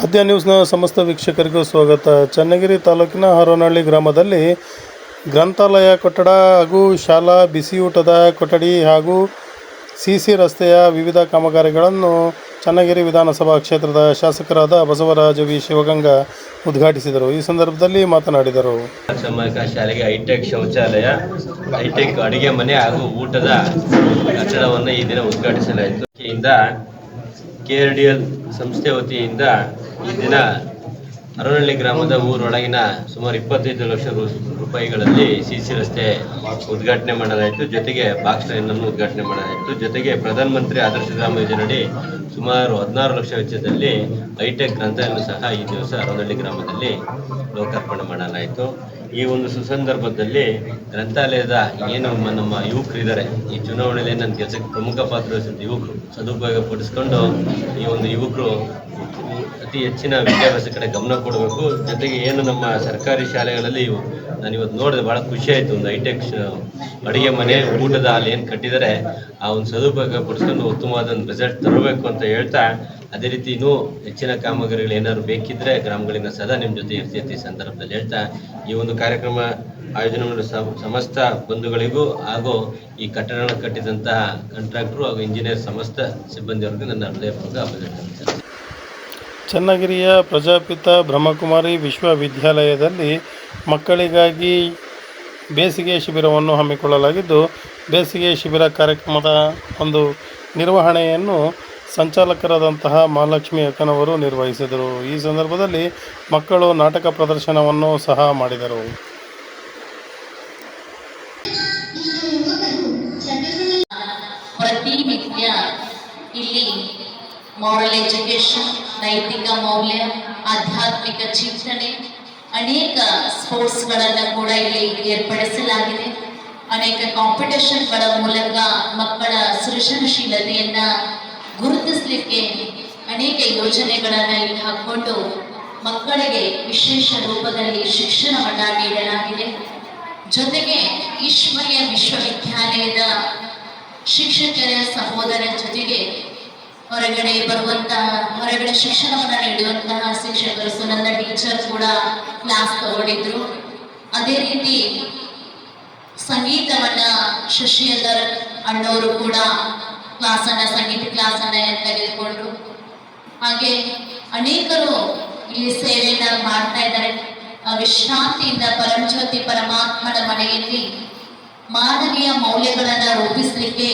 ಆದ್ಯ ನ್ಯೂಸ್ನ ಸಮಸ್ತ ವೀಕ್ಷಕರಿಗೂ ಸ್ವಾಗತ. ಚನ್ನಗಿರಿ ತಾಲೂಕಿನ ಹರೋನಹಳ್ಳಿ ಗ್ರಾಮದಲ್ಲಿ ಗ್ರಂಥಾಲಯ ಕೊಠಡ ಹಾಗೂ ಶಾಲಾ ಬಿಸಿಯೂಟದ ಕೊಠಡಿ ಹಾಗೂ ಸಿ ಸಿ ರಸ್ತೆಯ ವಿವಿಧ ಕಾಮಗಾರಿಗಳನ್ನು ಚನ್ನಗಿರಿ ವಿಧಾನಸಭಾ ಕ್ಷೇತ್ರದ ಶಾಸಕರಾದ ಬಸವರಾಜ ವಿ. ಶಿವಗಂಗಾ ಉದ್ಘಾಟಿಸಿದರು. ಈ ಸಂದರ್ಭದಲ್ಲಿ ಮಾತನಾಡಿದರು. ಶಾಲೆಗೆ ಹೈಟೆಕ್ ಶೌಚಾಲಯ, ಹೈಟೆಕ್ ಅಡುಗೆ ಮನೆ ಹಾಗೂ ಊಟದ ಕಟ್ಟಡವನ್ನು ಈ ದಿನ ಉದ್ಘಾಟಿಸಲಾಯಿತು. ಕೆ ಆರ್ ಸಂಸ್ಥೆ ವತಿಯಿಂದ ಈ ದಿನ ಅರವಳ್ಳಿ ಗ್ರಾಮದ ಊರೊಳಗಿನ ಸುಮಾರು ಇಪ್ಪತ್ತೈದು ಲಕ್ಷ ರೂಪಾಯಿಗಳಲ್ಲಿ ಸಿ ಸಿ ರಸ್ತೆ ಉದ್ಘಾಟನೆ ಮಾಡಲಾಯಿತು. ಜೊತೆಗೆ ಬಾಕ್ಸ್ ಲೈನನ್ನು ಉದ್ಘಾಟನೆ ಮಾಡಲಾಯಿತು. ಜೊತೆಗೆ ಪ್ರಧಾನಮಂತ್ರಿ ಆದರ್ಶ ಗ್ರಾಮ ಯೋಜನೆಯಡಿ ಸುಮಾರು ಹದಿನಾರು ಲಕ್ಷ ವೆಚ್ಚದಲ್ಲಿ ಹೈಟೆಕ್ ಗ್ರಂಥಾಲಯ ಸಹ ಈ ದಿವಸ ಅರವಳ್ಳಿ ಗ್ರಾಮದಲ್ಲಿ ಲೋಕಾರ್ಪಣೆ ಮಾಡಲಾಯಿತು. ಈ ಒಂದು ಸುಸಂದರ್ಭದಲ್ಲಿ ಗ್ರಂಥಾಲಯದ ಏನು ನಮ್ಮ ನಮ್ಮ ಯುವಕರಿದ್ದಾರೆ, ಈ ಚುನಾವಣೆಯಲ್ಲಿ ನನ್ನ ಕೆಲಸಕ್ಕೆ ಪ್ರಮುಖ ಪಾತ್ರ ವಹಿಸಿದ ಯುವಕರು, ಸದುಪಯೋಗ ಪಡಿಸ್ಕೊಂಡು ಈ ಒಂದು ಯುವಕರು ಅತಿ ಹೆಚ್ಚಿನ ವಿದ್ಯಾಭ್ಯಾಸ ಕಡೆ ಗಮನ ಕೊಡಬೇಕು. ಜೊತೆಗೆ ಏನು ನಮ್ಮ ಸರ್ಕಾರಿ ಶಾಲೆಗಳಲ್ಲಿ ನಾನು ಇವತ್ತು ನೋಡಿದೆ ಭಾಳ ಖುಷಿ ಆಯಿತು. ಒಂದು ಹೈಟೆಕ್ ಅಡುಗೆ ಮನೆ, ಊಟದ ಅಲ್ಲಿ ಏನು ಕಟ್ಟಿದ್ದಾರೆ ಆ ಒಂದು ಸದುಪಯೋಗ ಪಡಿಸ್ಕೊಂಡು ಉತ್ತಮವಾದ ಒಂದು ರಿಸಲ್ಟ್ ತರಬೇಕು ಅಂತ ಹೇಳ್ತಾ, ಅದೇ ರೀತಿ ಇನ್ನೂ ಹೆಚ್ಚಿನ ಕಾಮಗಾರಿಗಳು ಏನಾದ್ರು ಬೇಕಿದ್ರೆ ಗ್ರಾಮಗಳಿಂದ ಸದಾ ನಿಮ್ಮ ಜೊತೆ ಇರ್ತೈತಿ ಸಂದರ್ಭದಲ್ಲಿ ಹೇಳ್ತಾ, ಈ ಒಂದು ಕಾರ್ಯಕ್ರಮ ಆಯೋಜನೆ ಮಾಡಿದ ಸಮ- ಸಮಸ್ತ ಬಂಧುಗಳಿಗೂ ಹಾಗೂ ಈ ಕಟ್ಟಡ ಕಟ್ಟಿದಂತಹ ಕಾಂಟ್ರಾಕ್ಟರು ಹಾಗೂ ಇಂಜಿನಿಯರ್ ಸಮಸ್ತ ಸಿಬ್ಬಂದಿಯವರಿಗೂ ನನ್ನ ಹೃದಯಪೂರ್ವಕ ಅಭಿನಂದನೆ ಚನ್ನಗಿರಿಯ ಪ್ರಜಾಪಿತ ಬ್ರಹ್ಮಕುಮಾರಿ ವಿಶ್ವವಿದ್ಯಾಲಯದಲ್ಲಿ ಮಕ್ಕಳಿಗಾಗಿ ಬೇಸಿಗೆ ಶಿಬಿರವನ್ನು ಹಮ್ಮಿಕೊಳ್ಳಲಾಗಿದ್ದು, ಬೇಸಿಗೆ ಶಿಬಿರ ಕಾರ್ಯಕ್ರಮದ ಒಂದು ನಿರ್ವಹಣೆಯನ್ನು ಸಂಚಾಲಕರಾದಂತಹ ಮಹಾಲಕ್ಷ್ಮಿ ಅಕ್ಕನವರು ನಿರ್ವಹಿಸಿದರು. ಈ ಸಂದರ್ಭದಲ್ಲಿ ಮಕ್ಕಳು ನಾಟಕ ಪ್ರದರ್ಶನವನ್ನು ಸಹ ಮಾಡಿದರು. ಪ್ರತಿನಿತ್ಯ ಇಲ್ಲಿ ಮಾರಲ್ ಎಜುಕೇಶನ್ ನೈತಿಕ ಮೌಲ್ಯ, ಆಧ್ಯಾತ್ಮಿಕ ಚಿಂತನೆ ಅನೇಕ ಸ್ಪೋರ್ಟ್ಸ್ ಗಳನ್ನ ಕೂಡ ಇಲ್ಲಿ ಏರ್ಪಡಿಸಲಾಗಿದೆ. ಅನೇಕ ಕಾಂಪಿಟೇಷನ್ಗಳ ಮೂಲಕ ಮಕ್ಕಳ ಸೃಜನಶೀಲತೆಯನ್ನ ಗುರುತಿಸಲಿಕ್ಕೆ ಅನೇಕ ಯೋಜನೆಗಳನ್ನು ಇಲ್ಲಿ ಹಾಕೊಂಡು ಮಕ್ಕಳಿಗೆ ವಿಶೇಷ ರೂಪದಲ್ಲಿ ಶಿಕ್ಷಣವನ್ನ ನೀಡಲಾಗಿದೆ. ಜೊತೆಗೆ ಈಶ್ವರ್ಯ ವಿಶ್ವವಿದ್ಯಾಲಯದ ಶಿಕ್ಷಕರ ಸಹೋದರ ಜೊತೆಗೆ ಹೊರಗಡೆ ಬರುವಂತಹ ಹೊರಗಡೆ ಶಿಕ್ಷಣವನ್ನು ನೀಡುವಂತಹ ಶಿಕ್ಷಕರು ಸೊ ನನ್ನ ಟೀಚರ್ ಕೂಡ ಕ್ಲಾಸ್ ತಗೊಂಡಿದ್ರು. ಅದೇ ರೀತಿ ಸಂಗೀತವನ್ನ ಶಶಿಧರ್ ಅಣ್ಣವರು ಕೂಡ ಕ್ಲಾಸ್ ಅನ್ನ, ಸಂಗೀತ ಕ್ಲಾಸ್ ಅನ್ನ ತೆಗೆದುಕೊಂಡ್ರು ಹಾಗೆ ಅನೇಕರು ಇಲ್ಲಿ ಸೇವೆಯನ್ನ ಮಾಡ್ತಾ ಇದ್ದಾರೆ. ವಿಶ್ರಾಂತಿಯಿಂದ ಪರಂಜ್ಯೋತಿ ಪರಮಾತ್ಮನ ಮನೆಯಲ್ಲಿ ಮಾನವೀಯ ಮೌಲ್ಯಗಳನ್ನ ರೂಪಿಸಲಿಕ್ಕೆ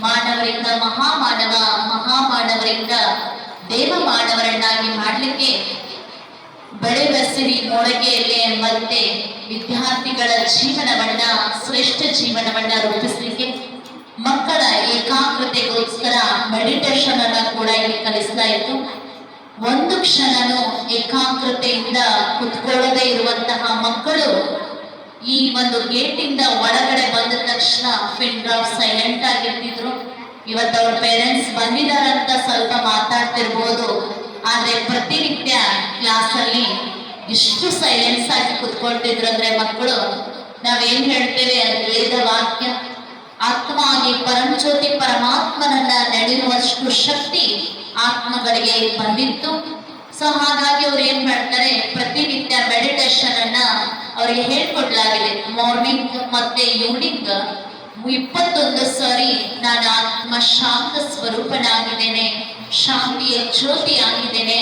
ಮಾನವರಿಂದ ಮಹಾಮಾನವ, ಮಹಾಮಾನವರಿಂದ ದೇವ ಮಾನವರನ್ನಾಗಿ ಮಾಡಲಿಕ್ಕೆ ಬೆಳೆ ಬಸಿರಿ ಮೊಳಗೆಯಲ್ಲಿ ಎಂಬಂತೆ ವಿದ್ಯಾರ್ಥಿಗಳ ಜೀವನವನ್ನ, ಶ್ರೇಷ್ಠ ಜೀವನವನ್ನ ರೂಪಿಸಲಿಕ್ಕೆ ಮಕ್ಕಳ ಏಕಾಗ್ರತೆಗೋಸ್ಕರ ಮೆಡಿಟೇಷನ್ ಅನ್ನ ಕೂಡ ಇಲ್ಲಿ ಕಲಿಸ್ತಾ ಇತ್ತು. ಒಂದು ಕ್ಷಣನೂ ಏಕಾಗ್ರತೆಯಿಂದ ಕುತ್ಕೊಳ್ಳದೆ ಇರುವಂತಹ ಮಕ್ಕಳು ಈ ಒಂದು ಗೇಟಿಂದ ಒಳಗಡೆ ಬಂದ ತಕ್ಷಣ ಡ್ರಾಪ್ ಸೈಲೆಂಟ್ ಆಗಿರ್ತಿದ್ರು. ಇವತ್ತು ಅವ್ರ ಪೇರೆಂಟ್ಸ್ ಬಂದಿದಾರಂತ ಸ್ವಲ್ಪ ಮಾತಾಡ್ತಿರ್ಬೋದು. ಆದ್ರೆ ಪ್ರತಿನಿತ್ಯ ಕ್ಲಾಸ್ ಅಲ್ಲಿ ಇಷ್ಟು ಸೈಲೆನ್ಸ್ ಆಗಿ ಕುತ್ಕೊಳ್ತಿದ್ರು ಅಂದ್ರೆ ಮಕ್ಕಳು, ನಾವೇನ್ ಹೇಳ್ತೇವೆ ಅದು ವೇದ ವಾಕ್ಯ. ಆತ್ಮವಾಗಿ ಪರಂಜ್ಯೋತಿ ಪರಮಾತ್ಮನನ್ನ ನಡೆಯುವಷ್ಟು ಶಕ್ತಿ ಆತ್ಮಗಳಿಗೆ ಬಂದಿತ್ತು. ಸೊ ಹಾಗಾಗಿ ಅವ್ರು ಏನ್ ಮಾಡ್ತಾರೆ, ಪ್ರತಿನಿತ್ಯ ಮೆಡಿಟೇಷನ್ ಅನ್ನ ಅವ್ರಿಗೆ ಹೇಳ್ಕೊಡ್ಲಾಗಿದೆ. ಮಾರ್ನಿಂಗ್ ಮತ್ತೆ ಈವ್ನಿಂಗ್ ಇಪ್ಪತ್ತೊಂದು ಸಾರಿ ನಾನು ಆತ್ಮ ಶಾಂತ ಸ್ವರೂಪನಾಗಿದ್ದೇನೆ, ಶಾಂತಿಯ ಜ್ಯೋತಿ ಆಗಿದ್ದೇನೆ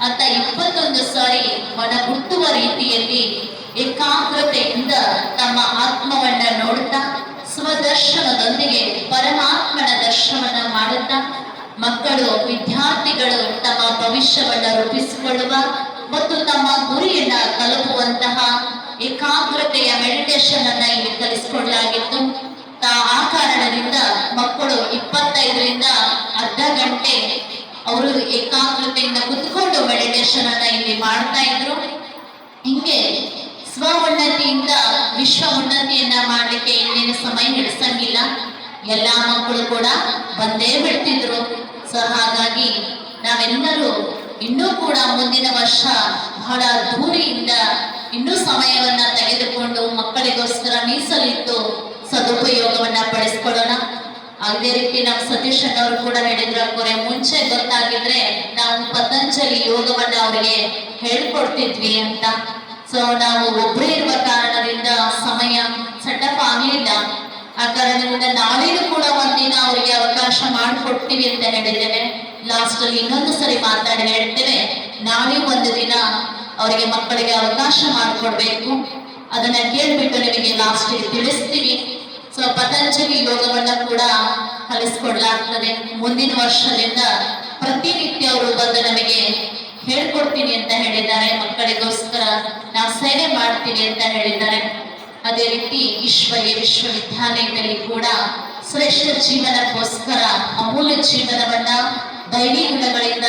ಅಂತ ಇಪ್ಪತ್ತೊಂದು ಸಾರಿ ಮನ ಹುಟ್ಟುವ ರೀತಿಯಲ್ಲಿ ಏಕಾಗ್ರತೆಯಿಂದ ತಮ್ಮ ಆತ್ಮವನ್ನ ನೋಡುತ್ತಾ, ಸ್ವದರ್ಶನದೊಂದಿಗೆ ಪರಮಾತ್ಮನ ದರ್ಶನವನ್ನ ಮಾಡುತ್ತಾ, ಮಕ್ಕಳು, ವಿದ್ಯಾರ್ಥಿಗಳು ತಮ್ಮ ಭವಿಷ್ಯವನ್ನ ರೂಪಿಸಿಕೊಳ್ಳುವ ಮತ್ತು ತಮ್ಮ ಗುರಿಯನ್ನ ತಲುಪುವಂತಹ ಏಕಾಗ್ರತೆಯ ಮೆಡಿಟೇಷನ್ ಅನ್ನ ಇಲ್ಲಿ ಕಲಿಸಿಕೊಡಲಾಗಿತ್ತು ಆ ಕಾರಣದಿಂದ ಮಕ್ಕಳು ಇಪ್ಪತ್ತೈದರಿಂದ ಅರ್ಧ ಗಂಟೆ ಅವರು ಏಕಾಗ್ರತೆಯಿಂದ ಕುತ್ಕೊಂಡು ಮೆಡಿಟೇಷನ್ ಅನ್ನ ಇಲ್ಲಿ ಮಾಡ್ತಾ ಇದ್ರು. ಹಿಂಗೆ ಸ್ವ ಉನ್ನತಿಯಿಂದ ವಿಶ್ವ ಉನ್ನತಿಯನ್ನ ಮಾಡ್ಲಿಕ್ಕೆ ಇನ್ನೇನು ಸಮಯ ಹಿಡಿಸಂಗಿಲ್ಲ. ಎಲ್ಲಾ ಮಕ್ಕಳು ಕೂಡ ಬಂದೇ ಬಿಡ್ತಿದ್ರು. ಸೊ ಹಾಗಾಗಿ ನಾವೆಲ್ಲರೂ ಇನ್ನೂ ಕೂಡ ಮುಂದಿನ ವರ್ಷ ಬಹಳ ದೂರಿಯಿಂದ ಇನ್ನೂ ಸಮಯವನ್ನ ತೆಗೆದುಕೊಂಡು ಮಕ್ಕಳಿಗೋಸ್ಕರ ಮೀಸಲಿಟ್ಟು ಸದುಪಯೋಗವನ್ನ ಪಡಿಸ್ಕೊಳ್ಳೋಣ. ಅದೇ ರೀತಿ ನಮ್ಮ ಸತೀಶ್ ಅಣ್ಣವರು ಕೂಡ ಹೇಳಿದ್ರು ಕೊರೆ ಮುಂಚೆ ಗೊತ್ತಾಗಿದ್ರೆ ನಾವು ಪತಂಜಲಿ ಯೋಗವನ್ನ ಅವರಿಗೆ ಹೇಳ್ಕೊಡ್ತಿದ್ವಿ ಅಂತ. ಸೊ ನಾವು ಒಬ್ಬರೇ ಇರುವ ಕಾರಣದಿಂದ ಸಮಯ ಸೆಟಪ್ ಆಗ್ಲಿಲ್ಲ. ಆ ಕಾರಣದಿಂದ ನಾಳೆನೂ ಕೂಡ ಒಂದಿನ ಅವರಿಗೆ ಅವಕಾಶ ಮಾಡಿಕೊಡ್ತೀವಿ ಅಂತ ಹೇಳಿದ್ದೇವೆ. ಲಾಸ್ಟ್ ಅಲ್ಲಿ ಇನ್ನೊಂದು ಸರಿ ಮಾತಾಡಿ ಹೇಳ್ತೇವೆ. ನಾಳೆ ಒಂದು ದಿನ ಅವರಿಗೆ ಮಕ್ಕಳಿಗೆ ಅವಕಾಶ ಮಾಡಿಕೊಡ್ಬೇಕು. ಅದನ್ನ ಕೇಳ್ಬಿಟ್ಟು ನಿಮಗೆ ಲಾಸ್ಟ್ ತಿಳಿಸ್ತೀವಿ. ಸೊ ಪತಂಜಲಿ ಯೋಗವನ್ನ ಕೂಡ ಕಲಿಸ್ಕೊಡ್ಲಾಗ್ತದೆ. ಮುಂದಿನ ವರ್ಷದಿಂದ ಪ್ರತಿನಿತ್ಯ ಅವರು ಬಂದು ನಮಗೆ ಹೇಳ್ಕೊಡ್ತೀನಿ ಅಂತ ಹೇಳಿದ್ದಾರೆ. ಮಕ್ಕಳಿಗೋಸ್ಕರ ನಾವು ಸೇವೆ ಮಾಡ್ತೀನಿ ಅಂತ ಹೇಳಿದ್ದಾರೆ. ಅದೇ ರೀತಿ ಈಶ್ವರ್ಯ ವಿಶ್ವವಿದ್ಯಾಲಯದಲ್ಲಿ ಕೂಡ ಶ್ರೇಷ್ಠ ಜೀವನಕ್ಕೋಸ್ಕರ ಅಮೂಲ್ಯ ಜೀವನವನ್ನ ದೈವಿ ಗುಣಗಳಿಂದ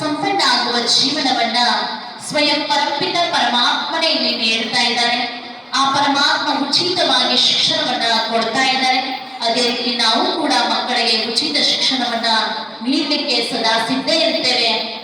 ಸಂಪನ್ನ ಆಗುವ ಜೀವನವನ್ನ ಸ್ವಯಂ ಪರಂಪಿತ ಪರಮಾತ್ಮನೇ ಇದ್ದಾರೆ ಆ ಪರಮಾತ್ಮ ಉಚಿತವಾಗಿ ಶಿಕ್ಷಣವನ್ನ ಕೊಡ್ತಾ ಇದ್ದಾರೆ. ಅದೇ ರೀತಿ ನಾವು ಕೂಡ ಮಕ್ಕಳಿಗೆ ಉಚಿತ ಶಿಕ್ಷಣವನ್ನ ನೀಡಲಿಕ್ಕೆ ಸದಾ ಸಿದ್ಧ ಇರ್ತೇವೆ.